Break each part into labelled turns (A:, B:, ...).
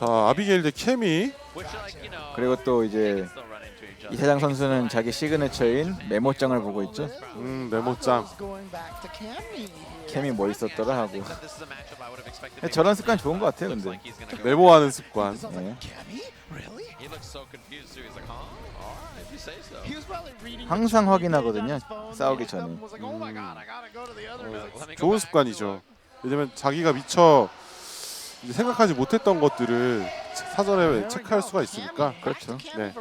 A: 자 아비게일 대 케미
B: 그리고 또 이제 이세장 선수는 자기 시그니처인 메모장을 보고 있죠.
A: 음 메모장
B: 캠이 뭐 있었더라 하고. 저런 습관 좋은 것 같아요, 근데.
A: 메모하는 습관
B: 네.
C: 항상
B: 확인하거든요, 싸우기 전에.
A: 음. 좋은 습관이죠 왜냐면 자기가 미처 생각하지 못했던 것들을 사전에 체크할 수가 있으니까.
B: 그렇죠.
A: 네.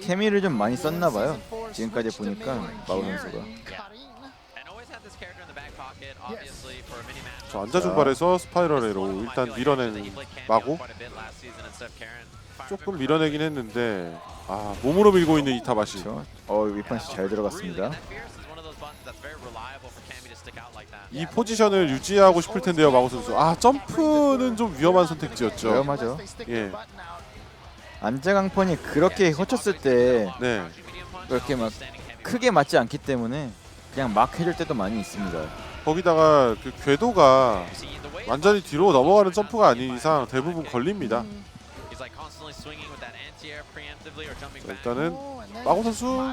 B: 케미를 좀 많이 썼나 봐요. 지금까지 보니까 마우 선수가.
A: 저 앉아준발에서 스파이럴 에로 일단 밀어낸 마고. 조금 밀어내긴 했는데 아 몸으로 밀고 있는 이타바시.
B: 그렇죠. 어, 위펀치 잘 들어갔습니다.
A: 이 포지션을 유지하고 싶을 텐데요 마고 선수 아 점프는 좀 위험한 선택지였죠
B: 위험하죠.
A: 예.
B: 안재강펀이 그렇게 헛쳤을 때
A: 네
B: 그렇게 막 크게 맞지 않기 때문에 그냥 막 해줄 때도 많이 있습니다.
A: 거기다가 그 궤도가 완전히 뒤로 넘어가는 점프가 아닌 이상 대부분 걸립니다 일단은 마고 선수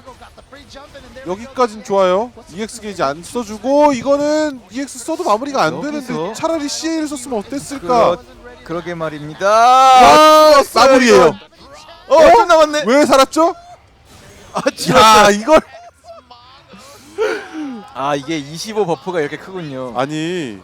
A: 여기까진 좋아요 EX 게이지 안 써주고 이거는 EX 써도 마무리가 안 되는데? 차라리 CA를 썼으면 어땠을까
B: 그러, 그러게 말입니다.
A: 아, 마무리예요
B: 어, 좀 남았네.
A: 왜 살았죠?
B: 아,
A: 야. 이걸
B: 아, 이게 25 버프가 이렇게 크군요.
A: 아니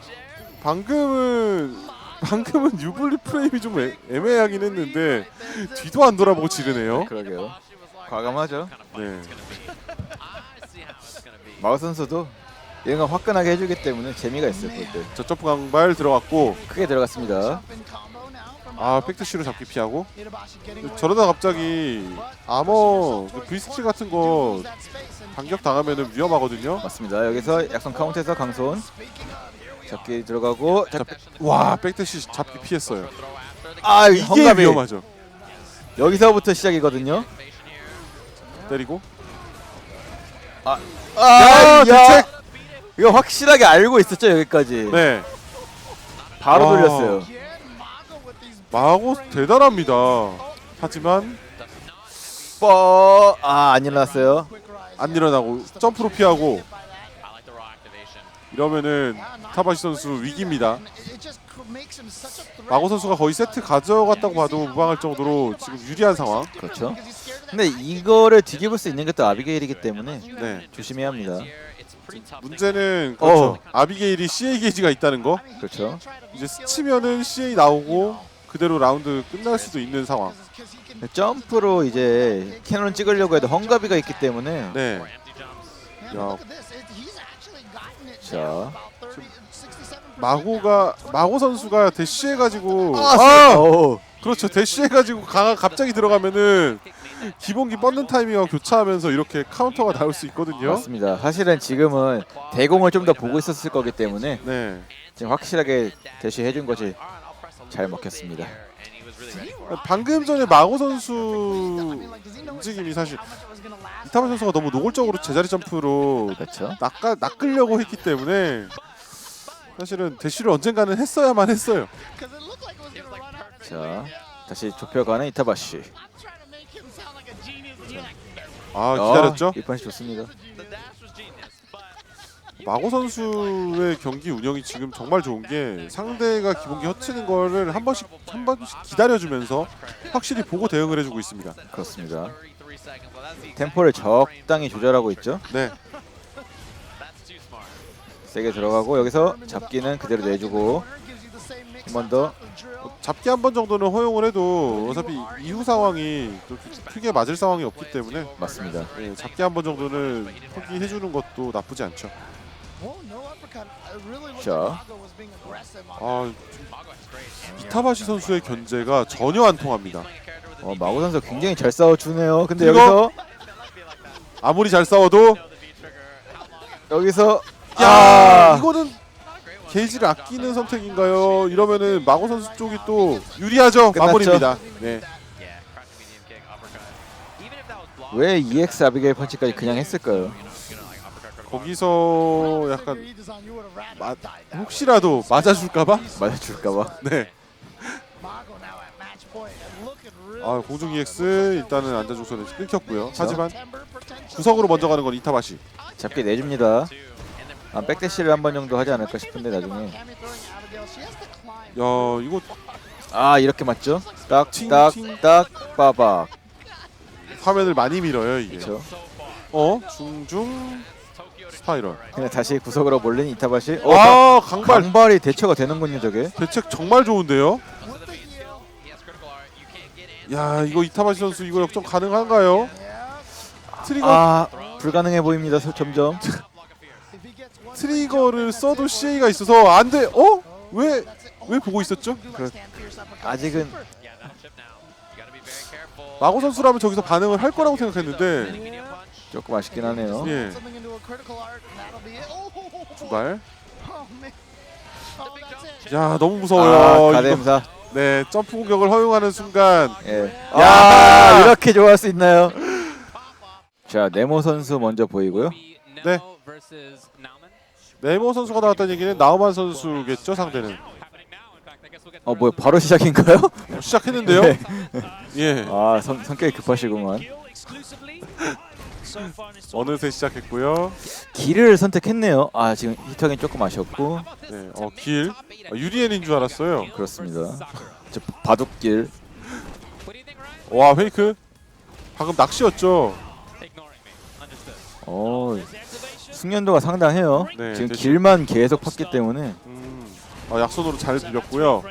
A: 방금은 방금은 유블리 프레임이 좀 애, 애매하긴 했는데 뒤도 안 돌아보고 지르네요.
B: 그러게요. 과감하죠.
A: 네.
B: 마우 선수도 이런 거 화끈하게 해주기 때문에 재미가 있어요. 볼 때.
A: 저 점프 강발 들어갔고
B: 크게 들어갔습니다.
A: 아 백트시로 잡기 피하고 저러다 갑자기 아머 그 V 스킬 같은 거 반격 당하면은 위험하거든요.
B: 맞습니다. 여기서 약선 카운트에서 강손 잡기 들어가고 자,
A: 와 백트시 잡기 피했어요.
B: 아
A: 이게
B: 헝가비
A: 위험하죠.
B: 여기서부터 시작이거든요.
A: 때리고
B: 아,
A: 야,
B: 야,
A: 대책!
B: 이거 확실하게 알고 있었죠 여기까지.
A: 네
B: 바로
A: 와.
B: 돌렸어요.
A: 마고 대단합니다. 하지만
B: 뻐, 아 안 일어났어요.
A: 안 일어나고 점프로 피하고 이러면은 타바시 선수 위기입니다. 마고 선수가 거의 세트 가져갔다고 봐도 무방할 정도로 지금 유리한 상황.
B: 그렇죠. 근데 이거를 뒤집을 수 있는 게 또 아비게일이기 때문에
A: 네.
B: 조심해야 합니다.
A: 문제는 그렇죠.
B: 어.
A: 아비게일이 CA 게이지가 있다는 거.
B: 그렇죠.
A: 이제 스치면은 CA 나오고 그대로 라운드 끝날 수도 있는 상황.
B: 점프로 이제 캐논 찍으려고 해도 헝가비가 있기 때문에
A: 네. 야,
B: 자,
A: 마고가 마고 선수가 대쉬해 가지고
B: 아,
A: 아,
B: 어,
A: 그렇죠. 대쉬해 가지고 강화 갑자기 들어가면은 기본기 뻗는 타이밍과 교차하면서 이렇게 카운터가 나올 수 있거든요.
B: 맞습니다. 사실은 지금은 대공을 좀 더 보고 있었을 거기 때문에
A: 네.
B: 지금 확실하게 대시해 준 것이 잘 먹혔습니다.
A: 방금 전에 마고 선수 움직임이 사실 이타만 선수가 너무 노골적으로 제자리 점프로
B: 그렇죠.
A: 낚아, 낚으려고 했기 때문에 사실은 대쉬를 언젠가는 했어야만 했어요.
B: 자, 다시 좁혀가는 이타바시.
A: 아 기다렸죠?
B: 이 판이 좋습니다.
A: 마고 선수의 경기 운영이 지금 정말 좋은 게 상대가 기본기 허치는 거를 한 번씩 한 번씩 기다려주면서 확실히 보고 대응을 해주고 있습니다.
B: 그렇습니다. 템포를 적당히 조절하고 있죠.
A: 네,
B: 세게 들어가고 여기서 잡기는 그대로 내주고 한 번 더.
A: 잡기 한 번 정도는 허용을 해도 어차피 이후 상황이 그렇게 크게 맞을 상황이 없기 때문에
B: 맞습니다.
A: 네, 잡기 한 번 정도는 포기해 주는 것도 나쁘지 않죠.
B: 자.
A: 아 이타바시 선수의 견제가 전혀 안 통합니다.
B: 어, 마고 선수 굉장히 잘 싸워주네요. 근데
A: 이거?
B: 여기서
A: 아무리 잘 싸워도
B: 여기서
A: 야
B: 아,
A: 이거는 게이지를 아끼는 선택인가요? 이러면은 마고 선수 쪽이 또 유리하죠.
B: 끝났죠.
A: 마무리입니다. 네.
B: 왜 EX 아비게일 펀치까지 그냥 했을까요?
A: 거기서 약간 마, 혹시라도 맞아줄까봐
B: 맞아줄까봐.
A: 네 아 공중 EX 일단은 안자중선에 끊겼고요. 하지만 구석으로 먼저 가는 건 이타바시.
B: 잡게 내줍니다. 아, 백대시를 한 번 정도 하지 않을까 싶은데 나중에
A: 야 이거
B: 아 이렇게 맞죠? 딱딱딱 빠박
A: 화면을 많이 밀어요 이게.
B: 그렇죠.
A: 어 중중 스파이럴.
B: 그냥 다시 구석으로 몰린 이타바시. 어,
A: 아 강발
B: 강발이 대처가 되는군요 저게.
A: 대책 정말 좋은데요. 야 이거 이타바시 선수 이거 역전 가능한가요? 트리거
B: 아 불가능해 보입니다 서- 점점.
A: 트리거를 써도 CA가 있어서 안 돼. 어? 왜? 왜 보고 있었죠?
B: 아직은
A: 마고 선수라면 저기서 반응을 할 거라고 생각했는데
B: 조금 아쉽긴 하네요.
A: 예 두발 야 너무 무서워요
B: 아
A: 이거.
B: 가뎀사.
A: 네 점프 공격을 허용하는 순간
B: 예.
A: 아!
B: 야 이렇게 좋아할 수 있나요? 자 네모 선수 먼저 보이고요.
A: 네. 네모 선수가 나왔다는 얘기는 나우만 선수겠죠 상대는
B: 어 뭐야 바로 시작인가요?
A: 어, 시작했는데요
B: 네.
A: 예
B: 아 성, 성격이 급하시구만.
A: 어느새 시작했고요
B: 길을 선택했네요. 아 지금 히터긴 조금 아쉬웠고
A: 네, 어, 길 아, 유리엔인 줄 알았어요
B: 그렇습니다. 저 바둑길.
A: 와 페이크 방금 낚시였죠
B: 어 숙련도가 상당해요.
A: 네,
B: 지금
A: 대신-
B: 길만 계속 팠기 때문에
A: 음, 아, 약손으로 잘 빌렸고요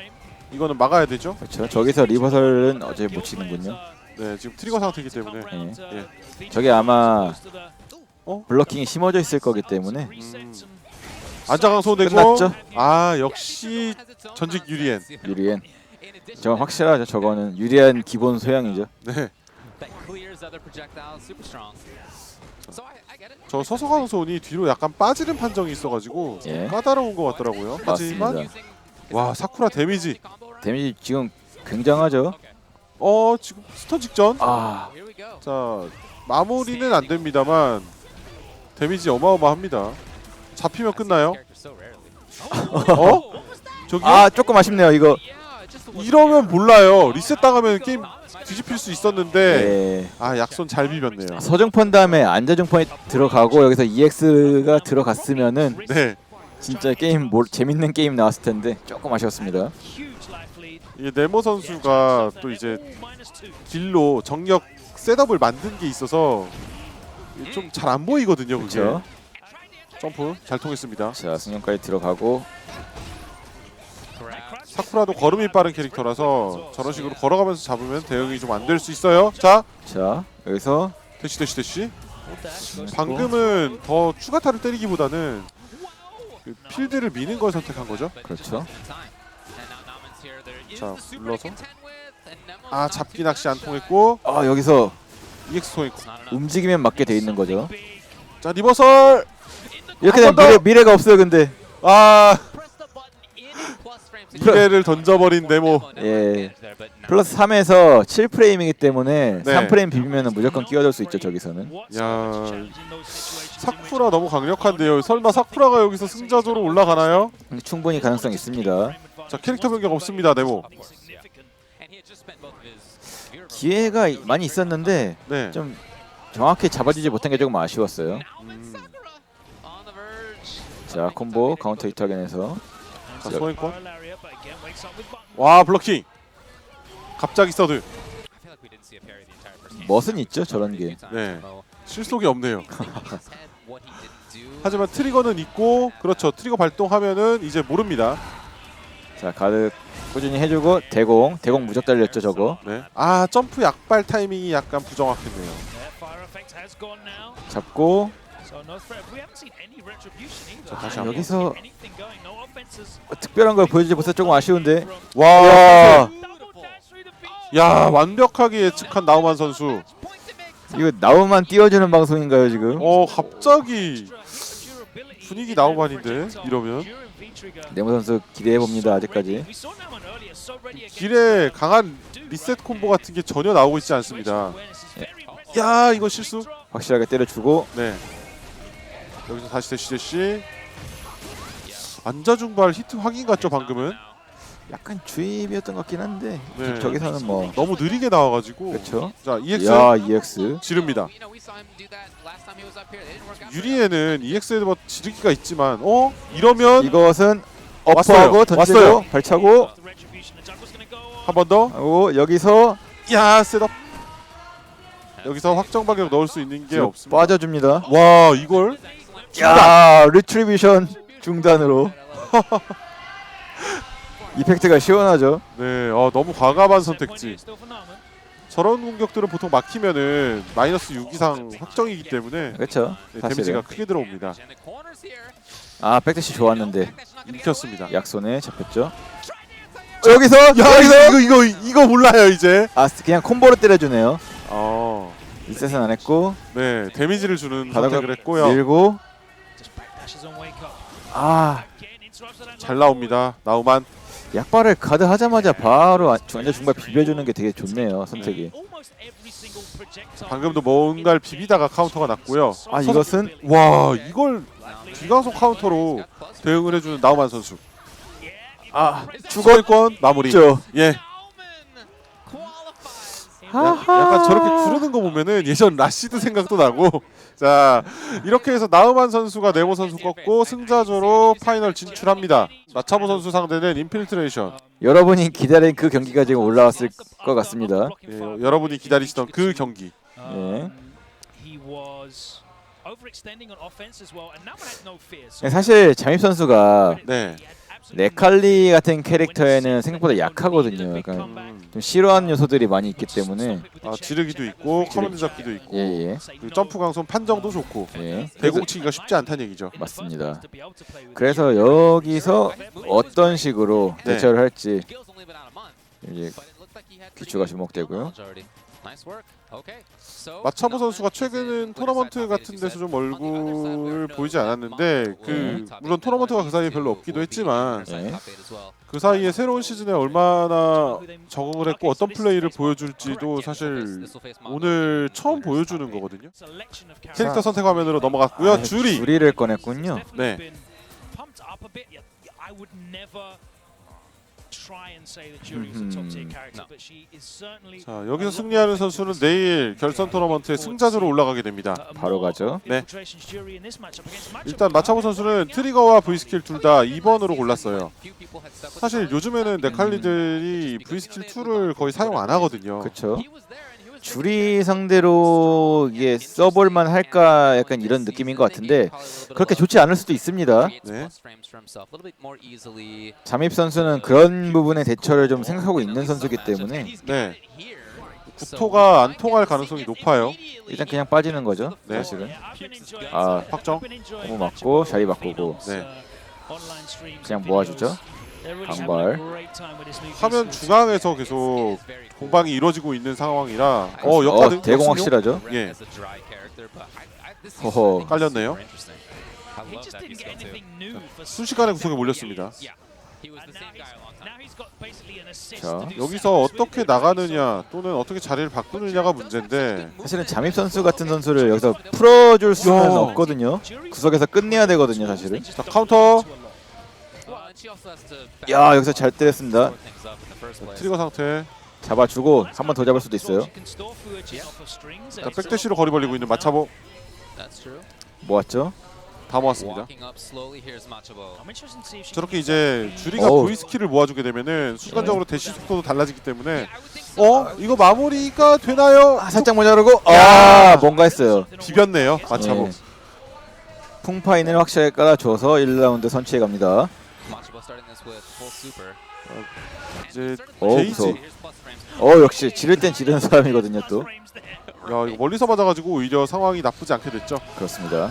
A: 이거는 막아야 되죠
B: 그렇죠. 저기서 리버설은 어제 못 치는군요.
A: 네 지금 트리거 상태이기 때문에
B: 예.
A: 예.
B: 저게 아마
A: 어?
B: 블러킹이 심어져 있을 거기 때문에
A: 음. 안장강소 되고
B: 끝났죠?
A: 아 역시 전직 유리엔
B: 유리엔. 저건 확실하죠. 저거는 유리한 기본 소양이죠.
A: 네. 저 서서강 손이 뒤로 약간 빠지는 판정이 있어가지고
B: 예.
A: 까다로운 것 같더라고요 하지만
B: 맞습니다.
A: 와 사쿠라 데미지
B: 데미지 지금 굉장하죠.
A: 어 지금 스턴 직전
B: 아
A: 자 마무리는 안 됩니다만 데미지 어마어마합니다 잡히면 끝나요 어? 저기요?
B: 아 조금 아쉽네요 이거.
A: 이러면 몰라요 리셋 당하면 게임 뒤집힐 수 있었는데
B: 예.
A: 아 약손 잘 비볐네요
B: 서중펀 다음에 안자중펀이 들어가고 여기서 EX가 들어갔으면은
A: 네
B: 진짜 게임 뭘 재밌는 게임 나왔을 텐데 조금 아쉬웠습니다.
A: 이게 네모 선수가 또 이제 딜로 정력 셋업을 만든 게 있어서 좀 잘 안 보이거든요 그게.
B: 그렇죠.
A: 점프 잘 통했습니다.
B: 자 승용까지 들어가고.
A: 사쿠라도 걸음이 빠른 캐릭터라서 저런 식으로 걸어가면서 잡으면 대응이 좀 안 될 수 있어요. 자
B: 자 여기서.
A: 대시 대시 대시. 방금은 더 추가타를 때리기보다는 그 필드를 미는 걸 선택한 거죠.
B: 그렇죠.
A: 자 눌러서 아 잡기 낚시 안 통했고
B: 아 여기서
A: EX 통했고
B: 움직이면 맞게 돼 있는 거죠.
A: 자 리버설
B: 이렇게 되면
A: 더!
B: 미래, 미래가 없어요 근데.
A: 아 미래를 던져버린 네모
B: 예. 플러스 3에서 7프레임이기 때문에
A: 네.
B: 3프레임 비비면 무조건 끼어들 수 있죠 저기서는.
A: 야 사쿠라 너무 강력한데요 설마 사쿠라가 여기서 승자조로 올라가나요?
B: 충분히 가능성 있습니다.
A: 자 캐릭터 변경 없습니다 네모
B: 기회가 많이 있었는데
A: 네.
B: 좀 정확히 잡아주지 못한 게 조금 아쉬웠어요.
A: 음,
B: 자 콤보 카운터 히터겐에서.
A: 자 소행권. 와 블로킹. 갑자기 서드
B: 멋은 있죠 저런 게.
A: 네. 실속이 없네요. 하지만 트리거는 있고 그렇죠. 트리거 발동하면은 이제 모릅니다
B: 자 가득 꾸준히 해주고 대공 대공 무적 달렸죠 저거.
A: 네 아 점프 약발 타이밍이 약간 부정확했네요.
B: 잡고.
A: 자 다시
B: 아,
A: 한번.
B: 여기서 어, 특별한 걸 보여주지 못해 조금 아쉬운데.
A: 와. 야 완벽하게 예측한 나우만 선수.
B: 이거 나우만 띄워주는 방송인가요 지금?
A: 어 갑자기 분위기 나우만인데 이러면
B: 네모 선수 기대해 봅니다 아직까지.
A: 길에 강한 리셋 콤보 같은 게 전혀 나오고 있지 않습니다. 야 이거 실수?
B: 확실하게 때려주고.
A: 네. 여기서 다시 대시 대시 안자중발 히트 확인 같죠 방금은
B: 약간 주입이었던 것 같긴 한데
A: 네.
B: 저기서는 뭐
A: 너무 느리게 나와가지고.
B: 그렇죠.
A: 자 EX
B: 야 EX
A: 지릅니다. 유리에는 EX 에드버 지르기가 있지만 어 이러면
B: 이것은
A: 왔어요.
B: 어퍼하고 던지고
A: 왔어요.
B: 발차고
A: 한 번 더.
B: 하고 여기서
A: 야 셋업. 여기서 확정 반격 넣을 수 있는 게 없습니다.
B: 빠져줍니다.
A: 와 이걸
B: 야 리트리비션 중단으로 이펙트가 시원하죠.
A: 네, 어, 너무 과감한 선택지. 저런 공격들은 보통 막히면은 마이너스 6 이상 확정이기 때문에
B: 그렇죠.
A: 네, 데미지가 크게 들어옵니다.
B: 아 백대시 좋았는데
A: 읽혔습니다.
B: 약손에 잡혔죠. 여기서
A: 야
B: 여기서
A: 이거 이거 이거 몰라요 이제.
B: 아 그냥 콤보로 때려주네요.
A: 어,
B: 리셋은 안 했고
A: 네 데미지를 주는
B: 바닥을
A: 선택을 했고요.
B: 밀고 아
A: 잘 나옵니다. 나우만.
B: 약발을 가드 하자마자 바로 안- 완전 중발 비벼주는 게 되게 좋네요 선택이.
A: 방금도 뭔가를 비비다가 카운터가 났고요.
B: 아 이것은
A: 와 이걸 뒤가속 카운터로 대응을 해주는 나우만 선수.
B: 아
A: 주거권 마무리.
B: 죽었죠.
A: 예. 야- 약간 저렇게 구르는 거 보면은 예전 라시드 생각도 나고 자 이렇게 해서 나우만 선수가 네모 선수 꺾고 승자조로 파이널 진출합니다 마차보 선수 상대는 인필트레이션
B: 여러분이 기다린 그 경기가 지금 올라왔을 것 같습니다.
A: 예, 여러분이 기다리시던 그 경기
B: 예.
C: 예.
B: 사실 잠입 선수가
A: 네
B: 네칼리 같은 캐릭터에는 생각보다 약하거든요. 약간
A: 음,
B: 좀 싫어하는 요소들이 많이 있기 때문에
A: 아, 지르기도 있고 커맨드 잡기도 있고
B: 예예
A: 그리고 점프 강손 판정도 좋고
B: 예.
A: 대공치기가 쉽지 않다는 얘기죠
B: 맞습니다. 그래서 여기서 어떤 식으로
A: 네.
B: 대처를 할지 이제 귀추가 주목되고요.
A: 마차보 선수가 최근 토너먼트 같은 데서 좀 얼굴을 보이지 않았는데 그 물론 토너먼트가 그 사이에 별로 없기도 했지만
B: 예.
A: 그 사이에 새로운 시즌에 얼마나 적응을 했고 어떤 플레이를 보여줄지도 사실 오늘 처음 보여주는 거거든요. 캐릭터 선택 화면으로 넘어갔고요.
B: 아,
A: 주리.
B: 주리를 꺼냈군요.
A: 네. 자 여기서 승리하는 선수는 내일 결선 토너먼트의 승자조로 올라가게 됩니다.
B: 바로 가죠.
A: 네. 일단 마차보 선수는 트리거와 V 스킬 둘 다 2번으로 골랐어요. 사실 요즘에는 네칼리들이 V 스킬 2를 거의 사용 안 하거든요.
B: 그렇죠. 주리 상대로 이게 써볼만 할까 약간 이런 느낌인 것 같은데 그렇게 좋지 않을 수도 있습니다.
A: 네.
B: 잠입 선수는 그런 부분의 대처를 좀 생각하고 있는 선수기 때문에
A: 네. 구토가 안 통할 가능성이 높아요.
B: 일단 그냥 빠지는 거죠.
A: 네.
B: 사실은 아
A: 확정.
B: 너무 맞고 자리 바꾸고
A: 네.
B: 그냥 모아주죠. 강발.
A: 화면 중앙에서 계속 공방이 이루어지고 있는 상황이라 어 역가드
B: 어, 대공 확실하죠.
A: 예
B: 허허.
A: 깔렸네요. 순식간에 구석에 몰렸습니다.
B: 자,
A: 여기서 어떻게 나가느냐 또는 어떻게 자리를 바꾸느냐가 문제인데
B: 사실은 잠입 선수 같은 선수를 여기서 풀어줄 수는
A: 야.
B: 없거든요. 구석에서 끝내야 되거든요, 사실은.
A: 자 카운터
B: 야 여기서 잘 때렸습니다.
A: 트리거 상태
B: 잡아주고 한 번 더 잡을 수도 있어요.
A: 자 백대시로 거리 벌리고 있는 마차보
B: 모았죠.
A: 다 모았습니다. 저렇게 이제 주리가
B: 어우.
A: V 스킬을 모아주게 되면은 순간적으로 대시 속도도 달라지기 때문에 어 이거 마무리가 되나요?
B: 아, 살짝 모자르고
A: 야.
B: 아 뭔가 했어요.
A: 비볐네요 마차보.
B: 네. 풍파인을 확실하게 깔아줘서 1라운드 선취해 갑니다.
A: 이제
B: 어,
A: 게이지
B: 무서워. 어 역시 지를 땐 지르는 사람이거든요 또.
A: 야 이거 멀리서 맞아가지고 오히려 상황이 나쁘지 않게 됐죠.
B: 그렇습니다.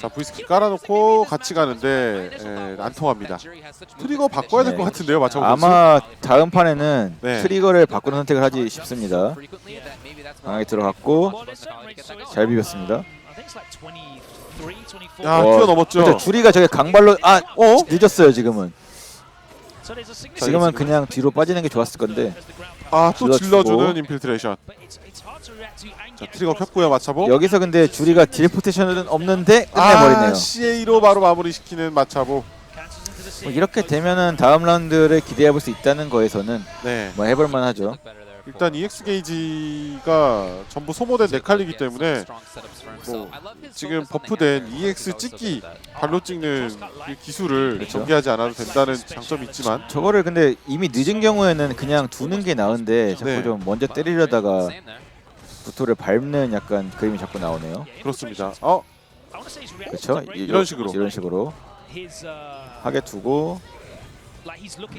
A: 자 V 스킬 깔아놓고 같이 가는데 에, 안 통합니다. 트리거 바꿔야 될 것
B: 네.
A: 같은데요 선수.
B: 아마 다음 판에는
A: 네.
B: 트리거를 바꾸는 선택을 하지 싶습니다. 강하게 들어갔고 잘 비볐습니다.
A: 야
B: 어,
A: 뛰어넘었죠.
B: 그렇죠. 주리가 저게 강발로 아
A: 어?
B: 늦었어요 지금은.
C: 지금은
B: 지금은 그냥 뒤로 빠지는 게 좋았을 건데
A: 아또
B: 질러주고.
A: 질러주는 인필트레이션. 자 트리거 켰고요 마차보.
B: 여기서 근데 주리가 딜포테이션은 없는데 끝내버리네요.
A: 아 CA로 바로 마무리시키는 마차보.
B: 뭐 이렇게 되면은 다음 라운드를 기대해 볼 수 있다는 거에서는
A: 네.
B: 뭐 해볼 만하죠.
A: 일단 EX 게이지가 전부 소모된 네칼리기 때문에 뭐 지금 버프된 EX 찍기 발로 찍는 그 기술을
B: 그렇죠.
A: 전개하지 않아도 된다는 장점이 있지만
B: 저거를 근데 이미 늦은 경우에는 그냥 두는 게 나은데 자꾸
A: 네.
B: 좀 먼저 때리려다가 부토를 밟는 약간 그림이 자꾸 나오네요.
A: 그렇습니다. 어
B: 그렇죠?
A: 이런 식으로.
B: 이런 식으로 하게 두고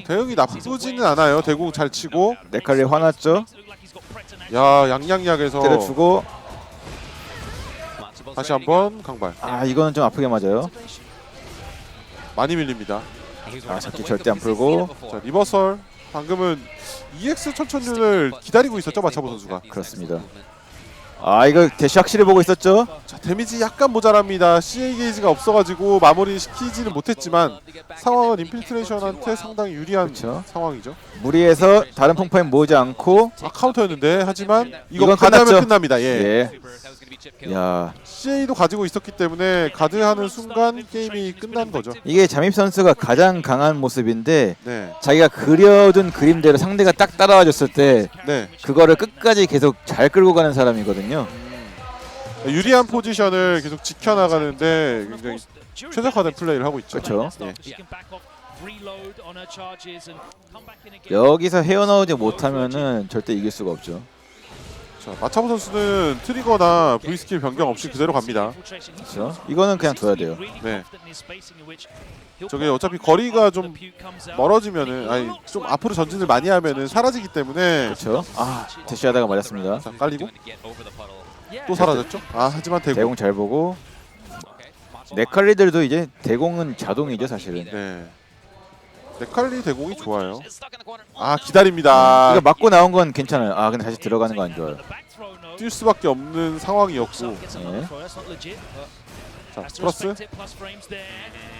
A: 대응이 나쁘지는 않아요. 대공 잘 치고
B: 네칼리 화났죠?
A: 야 양양약에서
B: 때려주고
A: 다시 한번 강발
B: 아 이거는 좀 아프게 맞아요.
A: 많이 밀립니다.
B: 아 잡기 절대 안 풀고
A: 자 리버설 방금은 EX 천천륜을 기다리고 있었죠 마차보 선수가.
B: 그렇습니다. 아 이거 대시 확실히 보고 있었죠?
A: 자 데미지 약간 모자랍니다. CA 게이지가 없어가지고 마무리 시키지는 못했지만 상황은 인필트레이션한테 상당히 유리한
B: 그쵸.
A: 상황이죠.
B: 무리해서 다른 퐁파인 모으지 않고
A: 아 카운터였는데 하지만 이거
B: 이건 끝났죠.
A: 끝납니다. 예.
B: 예. 야
A: CA도 가지고 있었기 때문에 가드하는 순간 게임이 끝난 거죠.
B: 이게 잠입 선수가 가장 강한 모습인데
A: 네,
B: 자기가 그려둔 그림대로 상대가 딱 따라와 줬을 때
A: 네.
B: 그거를 끝까지 계속 잘 끌고 가는 사람이거든요.
A: 유리한 포지션을 계속 지켜나가는데 굉장히 최적화된 플레이를 하고 있죠.
B: 그렇죠.
A: 예.
B: 여기서 헤어나오지 못하면은 절대 이길 수가 없죠.
A: 자, 마차보 선수는 트리거나 V 스킬 변경 없이 그대로 갑니다.
B: 그렇죠. 이거는 그냥 둬야 돼요.
A: 네. 저게 어차피 거리가 좀 멀어지면은 아니 좀 앞으로 전진을 많이 하면은 사라지기 때문에
B: 그렇죠. 아 대시하다가 맞았습니다.
A: 자 깔리고 또 사라졌죠. 아 하지만 대공.
B: 대공 잘 보고 네칼리들도 이제 대공은 자동이죠 사실은.
A: 네. 네칼리 대공이 좋아요. 아 기다립니다.
B: 이거 맞고 나온 건 괜찮아요. 아 근데 다시 들어가는 거 안 좋아요.
A: 뛸 수밖에 없는 상황이었고
B: 네.
A: 자 플러스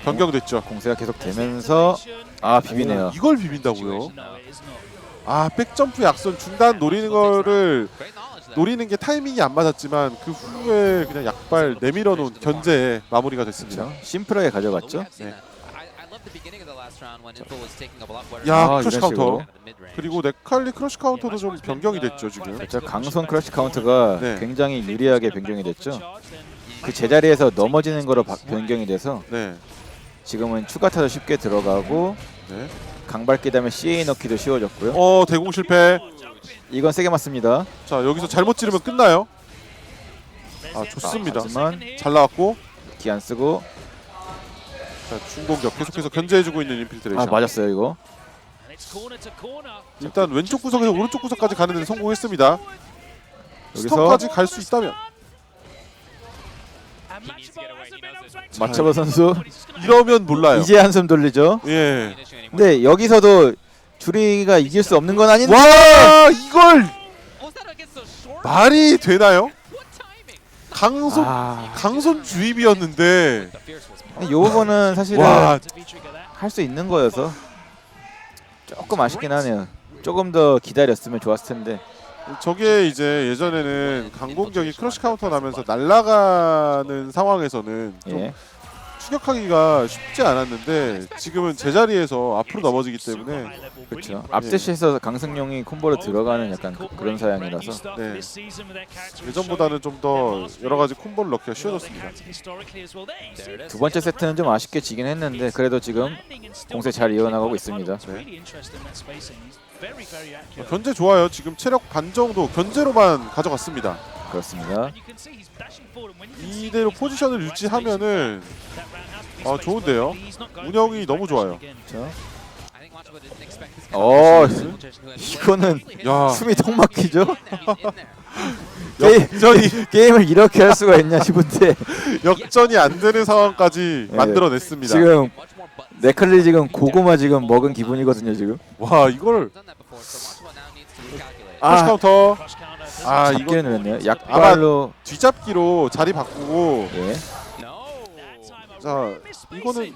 A: 변경됐죠.
B: 공세가 계속 되면서 아 비비네요.
A: 이걸 비빈다고요? 아 백점프 약선 중단 노리는 거를 노리는 게 타이밍이 안 맞았지만 그 후에 그냥 약발 내밀어 놓은 견제에 마무리가 됐습니다.
B: 그렇죠. 심플하게 가져갔죠.
A: 네.
D: 야,
A: 야
B: 아,
A: 크러쉬
B: 이런
A: 카운터. 그리고 네칼리 크러쉬 카운터도 좀 변경이 됐죠 지금.
B: 그렇죠. 강손 크러쉬 카운트가
A: 네.
B: 굉장히 유리하게 변경이 됐죠. 그 제자리에서 넘어지는 거로 바- 변경이 돼서
A: 네.
B: 지금은 추가 타도 쉽게 들어가고
A: 네.
B: 강밟기 다음에 CA 넣기도 쉬워졌고요.
A: 어 대공 실패.
B: 이건 세게 맞습니다.
A: 자 여기서 잘못 찌르면 끝나요. 아 좋습니다.
B: 하지만
A: 잘 나왔고
B: 기안 쓰고
A: 자 중공격 계속해서 견제해주고 있는 인필트레이션.
B: 아 맞았어요 이거.
A: 일단 왼쪽 구석에서 오른쪽 구석까지 가는 데 성공했습니다.
B: 여기서
A: 스톱까지 갈 수 있다면
B: 마차보 선수
A: 이러면 몰라요.
B: 이제 한숨 돌리죠.
A: 예.
B: 근데 여기서도 주리가 이길 수 없는 건 아닌데.
A: 와 이걸 말이 되나요? 강손
B: 아,
A: 강손 주입이었는데
B: 근데 요 부분은 사실은
A: 와
B: 할 수 있는 거여서 조금 아쉽긴 하네요. 조금 더 기다렸으면 좋았을 텐데.
A: 저게 이제 예전에는 강공격이 크러쉬 카운터 나면서 날아가는 상황에서는 좀
B: 예.
A: 추격하기가 쉽지 않았는데 지금은 제자리에서 앞으로 넘어지기 때문에
B: 그렇죠. 앞대시에서 강승용이 콤보로 들어가는 약간 그, 그런 사양이라서
A: 네. 예전보다는 좀 더 여러 가지 콤보를 넣기가 쉬워졌습니다.
B: 두 번째 세트는 좀 아쉽게 지긴 했는데 그래도 지금 공세 잘 이어나가고 있습니다.
A: 네. 견제 좋아요. 지금 체력 반 정도 견제로만 가져갔습니다.
B: 그렇습니다.
A: 이대로 포지션을 유지하면은 아, 좋은데요? 운영이 너무 좋아요.
B: 그렇죠. 어, 이거는
A: 야
B: 숨이 턱 막히죠? 게임,
A: 역전이
B: 게임을 이렇게 할 수가 있냐 싶은데
A: 역전이 안 되는 상황까지
B: 네.
A: 만들어냈습니다.
B: 지금 네클리 지금 고구마 지금 먹은 기분이거든요 지금.
A: 와 이걸
B: 아,
A: 카운터 아 이거
B: 누렸네요. 약발로
A: 뒤잡기로 자리 바꾸고
B: 예,
A: 자 이거는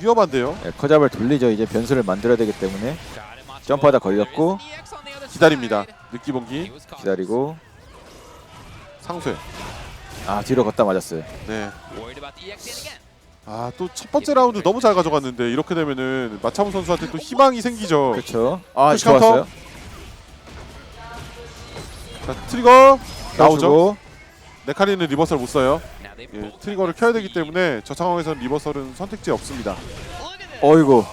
A: 위험한데요.
B: 예, 커잡을 돌리죠. 이제 변수를 만들어야 되기 때문에 점프하다 걸렸고
A: 기다립니다. 느끼봉기
B: 기다리고
A: 상쇄.
B: 아 뒤로 걷다 맞았어요.
A: 네. 아 또 첫 번째 라운드 너무 잘 가져갔는데 이렇게 되면은 마차무 선수한테 또 희망이 생기죠.
B: 그렇죠. 아. 좋았어요.
A: 자 트리거 나오죠. 네카리는 리버설 못 써요. 예, 트리거를 켜야 되기 때문에 저 상황에서는 리버설은 선택지 없습니다.
B: 어이구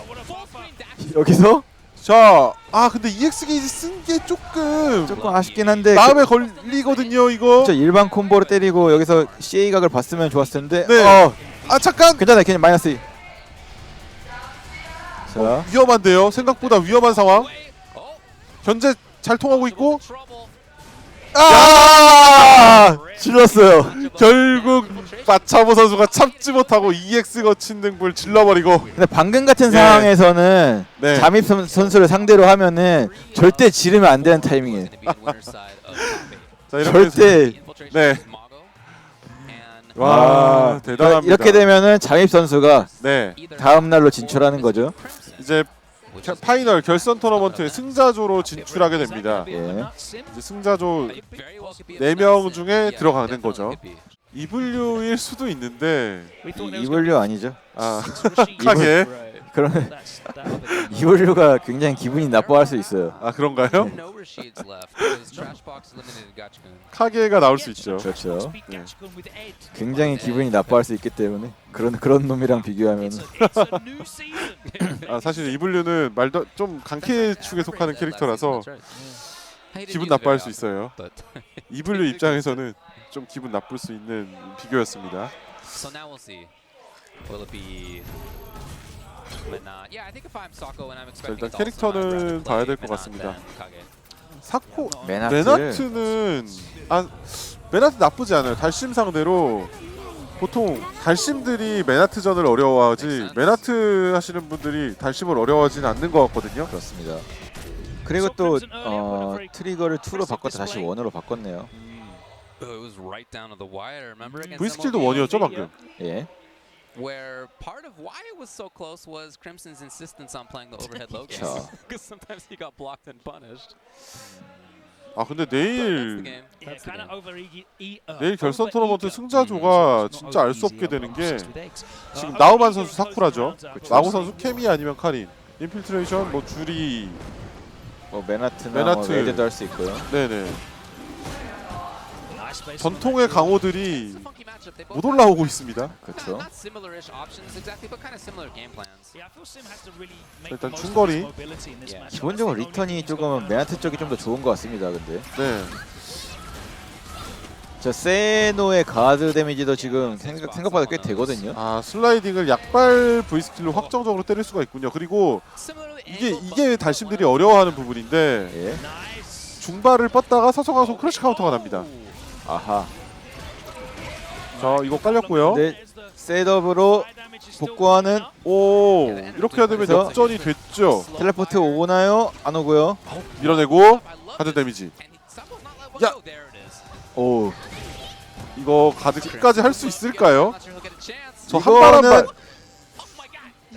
B: 여기서
A: 자, 아 근데 EX 게이지 쓴 게 조금
B: 조금 아쉽긴 한데
A: 마음에 걸리거든요 이거.
B: 저 일반 콤보로 때리고 여기서 CA 각을 봤으면 좋았을 텐데.
A: 네.
B: 어,
A: 아 잠깐
B: 괜찮아, 그냥 마이너스. 2. 자,
A: 위험한데요. 생각보다 위험한 상황. 현재 잘 통하고 있고.
B: 아! 질렀어요.
A: 결국 마차보 선수가 참지 못하고 EX 거친 등불 질러버리고.
B: 근데 방금 같은
A: 예.
B: 상황에서는
A: 네.
B: 잠입 선- 선수를 상대로 하면은 절대 지르면 안 되는 타이밍이에요.
A: 자 이렇게 해서
B: 절대
A: 네. 와
B: 아,
A: 대단합니다.
B: 이렇게 되면은 잠입 선수가
A: 네
B: 다음 날로 진출하는 거죠.
A: 이제
C: is
A: 파이널 결선 토너먼트의 승자조로 진출하게 됩니다.
B: 예.
A: 이제 승자조
C: very well could be a
A: 네명
C: Crimson.
A: 중에
C: Yeah,
A: 들어가는 거죠. 이블류일 수도 있는데
B: 이블류 아니죠?
A: 아
B: 이블-
A: 하게
B: 그러면 이블류가 굉장히 기분이 나빠할 수 있어요.
A: 아 그런가요?
C: Gachikun.
A: 카게가 나올 수 있죠.
B: 그렇죠.
A: 네.
B: 굉장히 기분이 나빠할 수 있기 때문에 그런 그런 놈이랑 비교하면
A: 아 사실 이블류는 말도 좀 강캐 축에 속하는 캐릭터라서 기분 나빠할 수 있어요. 이블류 입장에서는 좀 기분 나쁠 수 있는 비교였습니다.
C: Expecting
A: 일단 캐릭터는 봐야 될 것 같습니다. 사코
B: 메나트
A: 메나트는 아 메나트 나쁘지 않아요. 달심 상대로 보통 달심들이 메나트전을 어려워하지 메나트 하시는 분들이 달심을 어려워하지는 않는 것 같거든요.
B: 그렇습니다. 그리고 또 어, 트리거를 2로 바꿨다 다시 1으로 바꿨네요.
C: Oh,
A: 브이스킬도
C: MLB?
A: 원이었죠 방금.
B: 예.
C: Where part of why it was so close was Crimson's insistence on playing the overhead low.
B: 그쵸.
C: Because sometimes he got blocked and punished.
A: 아 근데 내일. 내일 결선 토너먼트 승자조가 진짜 알 수 없게 되는 게 지금 나우만 선수 사쿠라죠. 나고 선수 케미 아니면 카린. 인필트레이션 뭐 주리
B: 뭐 메나트나
A: 메나트.
B: 뭐 레드도 할 수 있고요.
A: 네네 전통의 강호들이 못 올라오고 있습니다.
B: 그렇죠.
A: 일단 중거리.
B: 기본적으로 리턴이 조금 메나트 쪽이 좀 더 좋은 것 같습니다. 근데
A: 네.
B: 저 세노의 가드 데미지도 지금 생각, 생각보다 꽤 되거든요.
A: 아 슬라이딩을 약발 V 스킬로 확정적으로 때릴 수가 있군요. 그리고 이게 이게 달심들이 어려워하는 부분인데
B: 예.
A: 중발을 뻗다가 서성하소 크러쉬 카운터가 납니다.
B: 아하.
A: 자 이거 깔렸고요.
B: 네. 셋업으로 복구하는
A: 오 이렇게 되면
B: 그래서-
A: 역전이 됐죠.
B: 텔레포트 오나요? 안 오고요.
A: 밀어내고 하드. 데미지. 야.
B: 오.
A: 이거 가드 끝까지 할 수 있을까요? 저 한 발 한 발.
B: 이거는.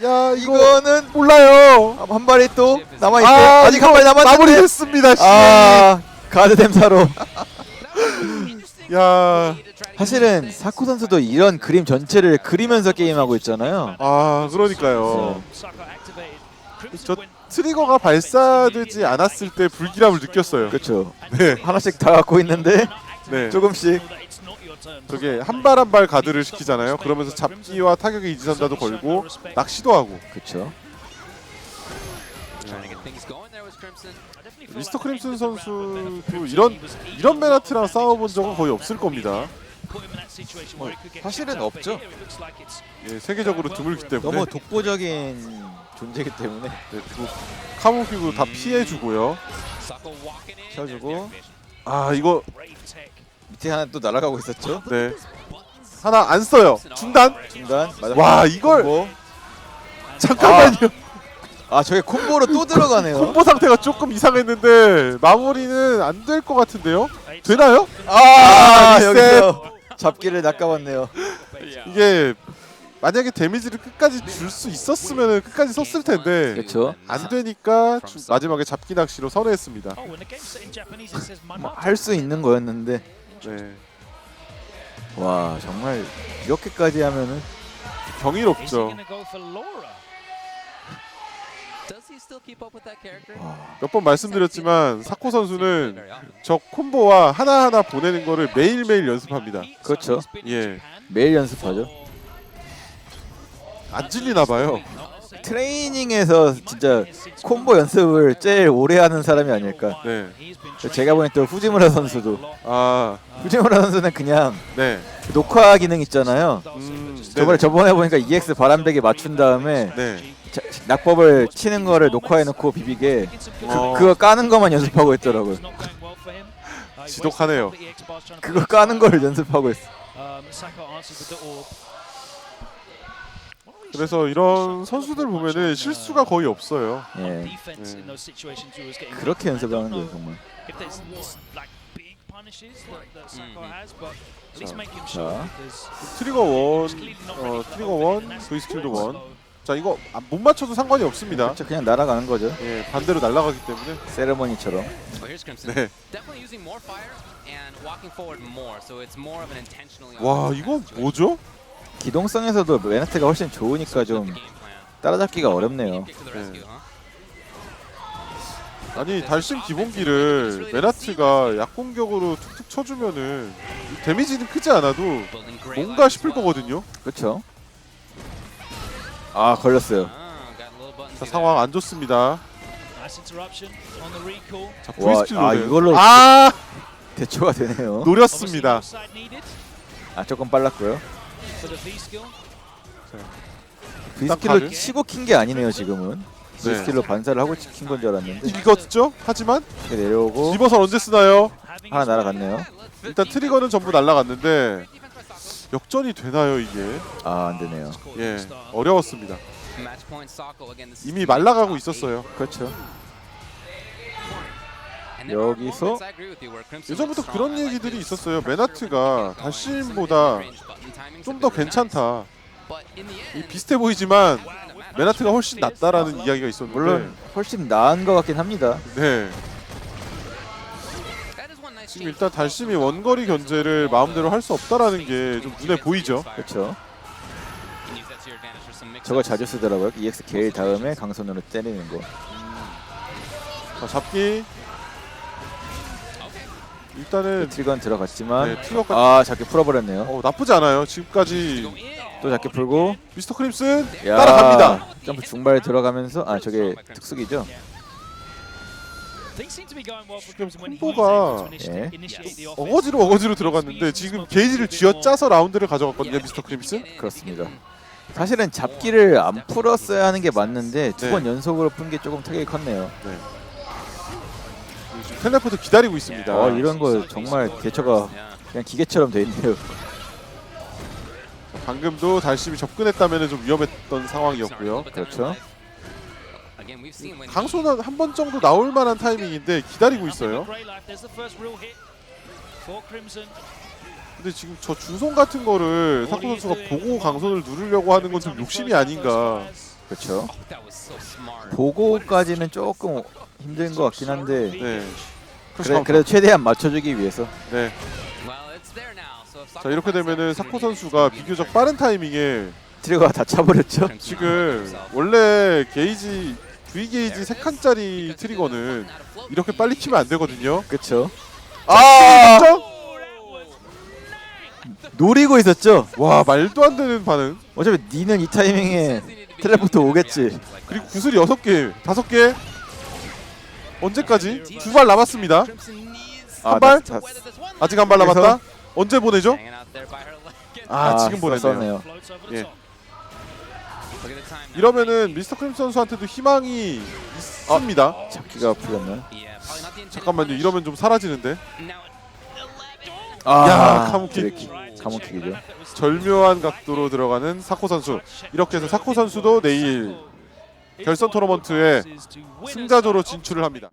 A: 야 이거
B: 이거는
A: 몰라요.
B: 한 발이 또 남아 있대.
A: 아
B: 아직
A: 이거
B: 한 발이 남았는데.
A: 마무리됐습니다. 씨.
B: 아 가드 댐사로.
A: 야.
B: 사실은 사코 선수도 이런 그림 전체를 그리면서 게임하고 있잖아요.
A: 아 그러니까요. 저 트리거가 발사되지 않았을 때 불길함을 느꼈어요.
B: 그렇죠.
A: 네.
B: 하나씩 다 갖고 있는데
A: 네.
B: 조금씩
A: 저게 한 발 한 발 가드를 시키잖아요. 그러면서 잡기와 타격의 이지선다도 걸고 낚시도 하고.
B: 그렇죠.
A: 미스터 크림슨 선수도 이런 이런 메나트랑 싸워본 적은 거의 없을 겁니다.
B: 사실은 없죠.
A: 예, 세계적으로 드물기 때문에
B: 너무 독보적인 존재이기 때문에
A: 네, 그 카모피고 다 피해주고요.
C: Walking in.
B: 쳐주고
A: 아 이거
B: 밑에 하나 또 날아가고 있었죠.
A: 네 하나 안 써요. 중단.
B: 중간 맞아.
A: 와 이걸
B: 콤보.
A: 잠깐만요.
B: 아 저게 콤보로 또 들어가네요.
A: 콤보 상태가 조금 이상했는데 마무리는 안 될 것 같은데요? 되나요?
B: 아,
A: 리셋.
B: 여기서 잡기를 낚아봤네요.
A: 이게 만약에 데미지를 끝까지 줄 수 있었으면 끝까지 썼을 텐데
B: 그렇죠.
A: 안 되니까 주- 마지막에 잡기 낚시로 선회했습니다.
B: 할 수 있는 거였는데
A: 네.
B: 와 정말 이렇게까지 하면은
A: 경이롭죠. 몇 번 말씀드렸지만 사코 선수는 저 콤보와 하나하나 보내는 거를 매일매일 연습합니다.
B: 그렇죠.
A: 예.
B: 매일 연습하죠.
A: 안 질리나 봐요.
B: 트레이닝에서 진짜 콤보 연습을 제일 오래 하는 사람이 아닐까.
A: 네.
B: 제가 보니 또 후지무라 선수도
A: 아,
B: 후지무라 선수는 그냥
A: 네.
B: 녹화 기능 있잖아요.
A: 음, 네.
B: 저번에 저번에 보니까 EX 바람대기 맞춘 다음에
A: 네.
B: 자- 낙법을 치는 거를 녹화해 놓고 비비게
A: 어.
B: 그거 까는 것만 연습하고 있더라고요.
A: 지독하네요.
B: 그거 까는 거를 연습하고 있어.
A: 그래서 이런 선수들 보면은 실수가 거의 없어요.
B: 예. 그렇게 연습을 하는 거예요, 정말. 자,
A: 트리거 원, 어, 트리거 원, V 스킬도 원. 자, 이거 아, 못 맞춰도 상관이 없습니다.
B: 그렇죠. 그냥 날아가는 거죠.
A: 예, 반대로 날아가기 때문에.
B: 세레머니처럼.
C: Oh.
A: 네. 와, 이거 뭐죠?
B: 기동성에서도 메나트가 훨씬 좋으니까 좀 따라잡기가 어렵네요.
A: 네. 아니, 달심 기본기를 메나트가 약공격으로 툭툭 쳐주면은 데미지는 크지 않아도 뭔가 싶을 거거든요.
B: 그렇죠. 아 걸렸어요.
A: 자, 상황 안 좋습니다. 자, 스킬로.
B: 아, 이걸로
A: 아,
B: 대처가 되네요.
A: 노렸습니다.
B: 아 조금 빨랐고요. 비스킬로. 치고 킨 게 아니네요 지금은.
A: 네.
B: 비스킬로 반사를 하고 킨 건 줄 알았는데
A: 읽었죠? 하지만
B: 이렇게 내려오고
A: 리버설 언제 쓰나요?
B: 하나 날아갔네요.
A: 일단 트리거는 전부 날라갔는데 역전이 되나요 이게?
B: 아 안 되네요.
A: 예, 어려웠습니다. 이미 말라가고. 있었어요.
B: 그렇죠. 여기서
A: 예전부터 그런 얘기들이. 있었어요. 메나트가
C: button timings
A: 좀더 괜찮다. 이 비슷해 보이지만 메나트가 훨씬 낫다라는 이야기가 있었는데
B: 물론 훨씬 나은 것 같긴 합니다.
A: 네, 지금 일단 달심이. 원거리 견제를 마음대로 할 수 없다라는 게 좀 눈에 보이죠.
B: 그렇죠. 저거. 자주 쓰더라고요. EX 게일 다음에 강손으로 때리는 거.
A: 자, 잡기 일단은
B: 트리건 들어갔지만
A: 네, 트리거까지
B: 아 작게 풀어버렸네요.
A: 어, 나쁘지 않아요. 지금까지
B: 또 작게 풀고
A: 미스터 크림슨
B: 야,
A: 따라갑니다.
B: 점프 중발 들어가면서 아 저게 특수기죠.
D: 지금
A: 콤보가
B: 예.
A: 어거지로 어거지로 들어갔는데 지금 게이지를 쥐어짜서 라운드를 가져갔거든요, 미스터 크림슨.
B: 그렇습니다. 사실은 잡기를 안 풀었어야 하는 게 맞는데 두
A: 네.
B: 번 연속으로 푼 게 조금 타격이 컸네요.
A: 지금 텔레포트 기다리고 있습니다.
B: 어 이런 거 정말 대처가 그냥 기계처럼 돼 있네요.
A: 방금도 달심이 접근했다면 좀 위험했던 상황이었고요.
B: 그렇죠.
A: 강소는 한 번 정도 나올 만한 타이밍인데 기다리고 있어요. 근데 지금 저 중손 같은 거를 사코 선수가 보고 강손을 누르려고 하는 건 좀 욕심이 아닌가.
B: 그렇죠.
C: 보고
B: 보고까지는 조금 힘든 것 같긴 한데
A: 네.
B: 그래, 그래도 최대한 맞춰주기 위해서
A: 네. 자 이렇게 되면은 사코 선수가 비교적 빠른 타이밍에
B: 트리거가 다 차버렸죠.
A: 지금 원래 게이지 V 게이지 3 칸짜리 트리거는 이렇게 빨리 키면 안 되거든요.
B: 그렇죠.
A: 아!
B: 노리고 있었죠.
A: 와 말도 안 되는 반응.
B: 어차피 니는 이 타이밍에 텔레포트 오겠지.
A: 그리고 구슬이 6개, 5개. 언제까지? 두 발 남았습니다.
B: 아,
A: 한 발?
B: 다-
A: 아직 한 발? 남았다. 언제 보내죠? 아, 지금
B: 써-
A: 보냈네요.
B: 썼네요.
A: 예. 이러면은 미스터 크림 선수한테도 희망이 있습니다.
B: 잡기가 풀렸나?
A: 잠깐만요. 이러면 좀 사라지는데.
B: 아,
A: 야, 카무킥.
B: 드래킥. 카무킥이죠.
A: 절묘한 각도로 들어가는 사코 선수. 이렇게 해서 사코 선수도 내일 결선 토너먼트에 승자조로 진출을 합니다.